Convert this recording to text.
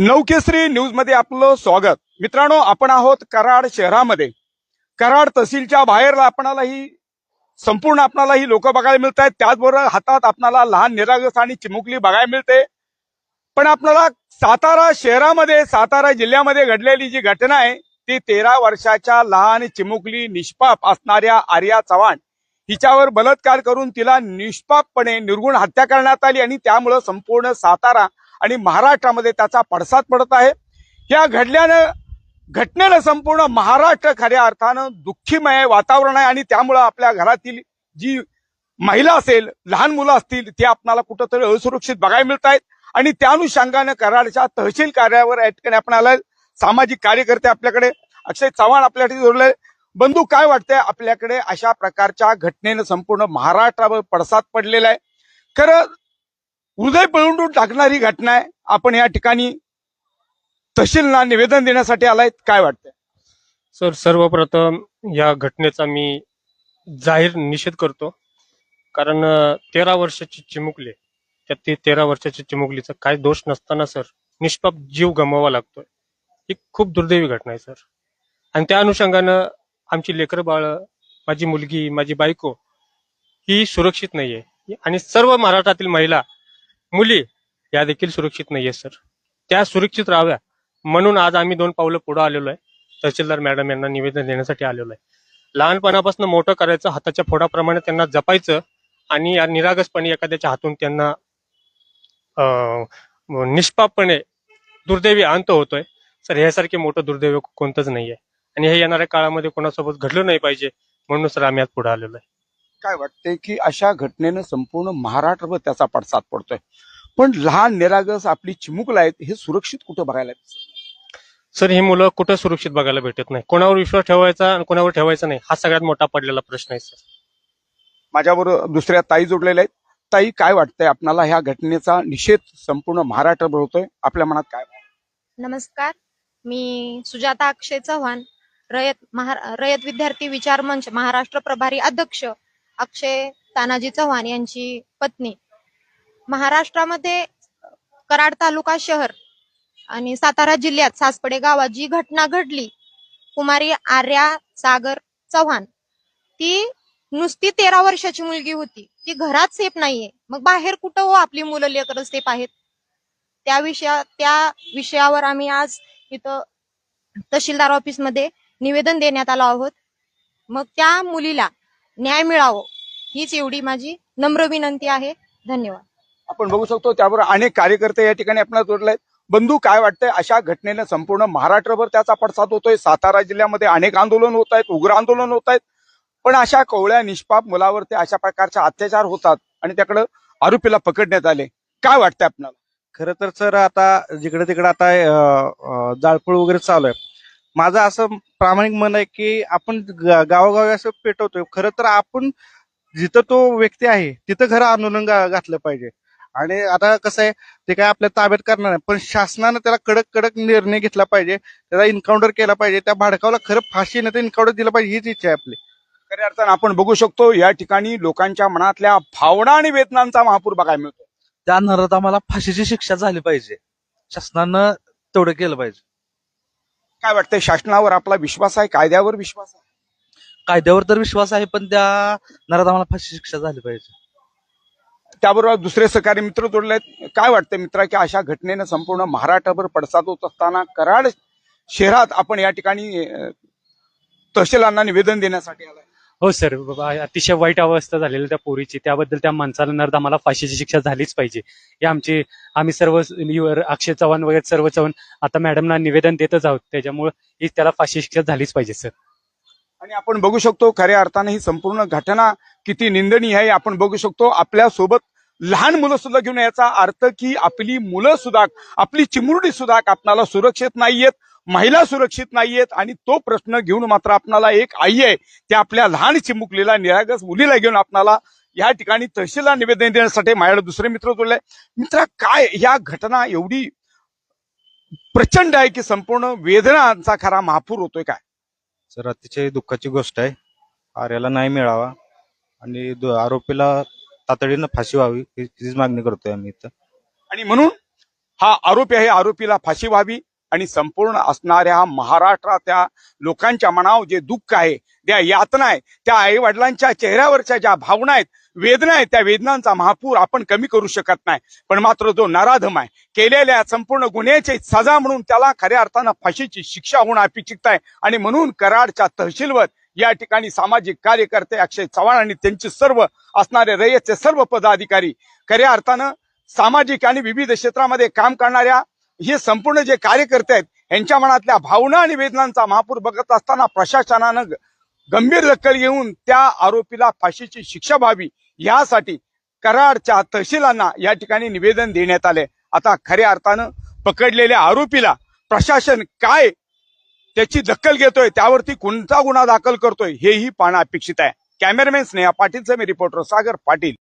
नवकेसरी न्यूजमध्ये आपलं स्वागत. मित्रांनो आपण आहोत कराड शहरामध्ये. कराड तहसीलच्या बाहेर आपणालाही संपूर्ण आपणालाही लोक बघायला मिळत आहेत त्याचबरोबर हातात आपणाला लहान निरागस आणि चिमुकली बघायला मिळते. पण आपल्याला सातारा शहरामध्ये सातारा जिल्ह्यामध्ये घडलेली जी घटना आहे ती तेरा वर्षाच्या लहान चिमुकली निष्पाप असणाऱ्या आर्या चव्हाण हिच्यावर बलात्कार करून तिला निष्पापपणे निर्गुण हत्या करण्यात आली आणि त्यामुळं संपूर्ण सातारा आणि महाराष्ट्रामध्ये त्याचा पडसाद पडत आहे. या घडल्यानं घटनेनं संपूर्ण महाराष्ट्र खऱ्या अर्थानं दुःखीमय वातावरण आहे आणि त्यामुळं आपल्या घरातील जी महिला असेल लहान मुलं असतील ते आपल्याला कुठंतरी असुरक्षित बघायला मिळत आहेत आणि त्या अनुषंगानं कराडच्या तहसील कार्यावर या ठिकाणी आपल्याला सामाजिक कार्यकर्ते आपल्याकडे अक्षय चव्हाण आपल्याकडे जोडले बंधू काय वाटतंय आपल्याकडे अशा प्रकारच्या घटनेनं संपूर्ण महाराष्ट्रावर पडसाद पडलेला आहे? खरं हृदय पळवून टाकणारी घटना आहे. आपण या ठिकाणी तहसीलला निवेदन देण्यासाठी आलाय. काय वाटतंय? सर सर्वप्रथम या घटनेचा मी जाहीर निषेध करतो. कारण तेरा वर्षाची चिमुकली. त्या ते तेरा वर्षाच्या चिमुकलीचा काय दोष नसताना सर निष्पाप जीव गमवावा लागतोय. ही खूप दुर्दैवी घटना आहे सर. आणि त्या अनुषंगानं आमची लेकरं बाळ माझी मुलगी माझी बायको ही सुरक्षित नाहीये. आणि सर्व महाराष्ट्रातील महिला मुली या देखील सुरक्षित नाहीये सर. त्या सुरक्षित राहाव्या म्हणून आज आम्ही दोन पावलं पुढे आलेलो आहे. तहसीलदार मॅडम यांना निवेदन देण्यासाठी आलेलो आहे. लहानपणापासून मोठं करायचं हाताच्या फोडाप्रमाणे त्यांना जपायचं आणि या निरागसपणे एखाद्याच्या हातून त्यांना निष्पापणे निष्पापपणे दुर्दैवी अंत होतोय. सर ह्यासारखे मोठं दुर्दैव कोणतंच नाहीये. आणि हे येणाऱ्या काळामध्ये कोणासोबत घडलं नाही पाहिजे म्हणून सर आम्ही आज पुढे आलेलो आहे. काय वाटतंय की अशा घटनेनं संपूर्ण महाराष्ट्रभर त्याचा पडसाद पडतोय. पण लहान निरागस आपली चिमुकला आहेत हे सुरक्षित कुठं बघायला? सर ही मुलं कुठं सुरक्षित बघायला भेटत नाही? कोणावर विश्वास ठेवायचा आणि कोणावर ठेवायचा नाही हा सगळ्यात मोठा पडलेला प्रश्न आहे सर. माझ्याबरोबर दुसऱ्या ताई जोडलेल्या आहेत. ताई काय वाटतंय आपल्याला ह्या घटनेचा निषेध संपूर्ण महाराष्ट्रभर होतोय? आपल्या मनात काय नमस्कार. मी सुजाता अक्षय चव्हाण रयत रयत विद्यार्थी विचार मंच महाराष्ट्र प्रभारी अध्यक्ष अक्षय तानाजी चव्हाण यांची पत्नी. महाराष्ट्रामध्ये कराड तालुका शहर आणि सातारा जिल्ह्यात सासपडे गावात जी घटना घडली कुमारी आर्या सागर चव्हाण ती नुसती तेरा वर्षाची मुलगी होती. ती घरात सेफ नाहीये. मग बाहेर कुठं हो आपली मुलं लेकर सेफ आहेत? त्या विषया त्या विषयावर आम्ही आज इथं तहसीलदार ऑफिसमध्ये निवेदन देण्यात आलो आहोत. मग त्या मुलीला न्याय मिळावं हीच एवढी माझी नम्र विनंती आहे. धन्यवाद. आपण बघू शकतो त्याबरोबर अनेक कार्यकर्ते या ठिकाणी आपल्याला जोडले आहेत बंधू काय वाटतंय? अशा घटनेनं संपूर्ण महाराष्ट्रभर त्याचा पडसाद होतोय. सातारा जिल्ह्यामध्ये अनेक आंदोलन होत आहेत उग्र आंदोलन होत आहेत. पण अशा कवळ्या निष्पाप मुलावरती अशा प्रकारचे अत्याचार होतात आणि त्याकडे आरोपीला पकडण्यात आले. काय वाटतंय आपल्याला? खरं तर सर आता जिकडे तिकडे आता जाळपोळ वगैरे चालू आहे. माझं असं प्रामाणिक मन आहे की आपण गावोगावी असं पेटवतोय. खरं तर आपण जिथं तो व्यक्ती आहे तिथं खरं आंदोलन घातलं पाहिजे. आणि आता कसं आहे ते काय आपल्या ताब्यात करणार नाही पण शासनानं त्याला कडक कडक निर्णय घेतला पाहिजे. त्याला इन्काउंटर केला पाहिजे. त्या भाडकावला खरं फाशी नाही तर इन्काउंटर दिलं पाहिजे हीच इच्छा आहे आपली. खऱ्या अर्थानं आपण बघू शकतो या ठिकाणी लोकांच्या मनातल्या भावना आणि वेदनांचा महापूर बघायला मिळतो. त्या नराधमाला फाशीची शिक्षा झाली पाहिजे. शासनानं तेवढं केलं पाहिजे. काय वाटतंय शासनावर आपला विश्वास आहे कायद्यावर विश्वास आहे? कायद्यावर तर विश्वास आहे पण त्या नराधमाला फाशी शिक्षा झाली पाहिजे. त्याबरोबर दुसरे सहकारी मित्र जोडले आहेत. काय वाटतंय मित्रा की अशा घटनेनं संपूर्ण महाराष्ट्रभर पडसाद होत असताना कराड शहरात आपण या ठिकाणी तहसीलांना निवेदन देण्यासाठी आलाय? हो सर. बाबा अतिशय वाईट अवस्था झालेली त्या पोरीची. त्याबद्दल त्या माणसाला आम्हाला फाशीची शिक्षा झालीच पाहिजे. हे आमची आम्ही सर्व अक्षय चव्हाण वगैरे सर्व चव्हाण आता मॅडमना निवेदन देतच आहोत. त्याच्यामुळे ही त्याला फाशी शिक्षा झालीच पाहिजे सर. आणि आपण बघू शकतो खऱ्या अर्थाने ही संपूर्ण घटना किती निंदनीय आहे. आपण बघू शकतो आपल्यासोबत लहान मुलं सुद्धा घेऊन याचा अर्थ की आपली मुलं सुद्धा आपली चिमुरडी सुद्धा आपणाला सुरक्षित नाहीयेत महिला सुरक्षित नाहीयेत आणि तो प्रश्न घेऊन मात्र आपणाला एक आई आहे त्या आपल्या लहान चिमुकलीला निरागस मुलीला घेऊन आपणाला या ठिकाणी तहसीलला निवेदन देण्यासाठी माझ्याकडे दुसरे मित्र जोडले मित्रा काय या घटना एवढी प्रचंड आहे की संपूर्ण वेदनांचा खरा महापूर होतोय काय? सर अतिशय दुःखाची गोष्ट आहे. आर्याला नाही मिळावा आणि दो- आरोपीला तातडीनं फाशी व्हावी ही- हीच मागणी करतोय आम्ही इथं. आणि म्हणून हा आरोपी आहे आरोपीला फाशी व्हावी. आणि संपूर्ण असणाऱ्या महाराष्ट्राच्या लोकांच्या मनावर जे दुःख आहे त्या यातना आहे त्या आईवडिलांच्या चेहऱ्यावरच्या ज्या भावना आहेत वेदना आहेत त्या वेदनांचा महापूर आपण कमी करू शकत नाही. पण मात्र जो नराधम आहे केलेल्या संपूर्ण गुन्ह्याची सजा म्हणून त्याला खऱ्या अर्थानं फाशीची शिक्षा होणं अपेक्षित आहे. आणि म्हणून कराडच्या तहसीलवर या ठिकाणी सामाजिक कार्यकर्ते अक्षय चव्हाण आणि त्यांचे सर्व असणारे रयतचे सर्व पदाधिकारी खऱ्या अर्थानं सामाजिक आणि विविध क्षेत्रामध्ये काम करणाऱ्या हे संपूर्ण जे कार्यकर्ते आहेत यांच्या मनातल्या भावना आणि वेदनांचा महापूर बघत असताना प्रशासनानं गंभीर दखल घेऊन त्या आरोपीला फाशीची शिक्षा व्हावी यासाठी कराडच्या तहसीलांना या ठिकाणी निवेदन देण्यात आले. आता खऱ्या अर्थानं पकडलेल्या आरोपीला प्रशासन काय त्याची दखल घेतोय त्यावरती कोणता गुन्हा दाखल करतोय हेही पाहणं अपेक्षित आहे. कॅमेरामॅन स्नेहा पाटीलचं मी रिपोर्टर सागर पाटील.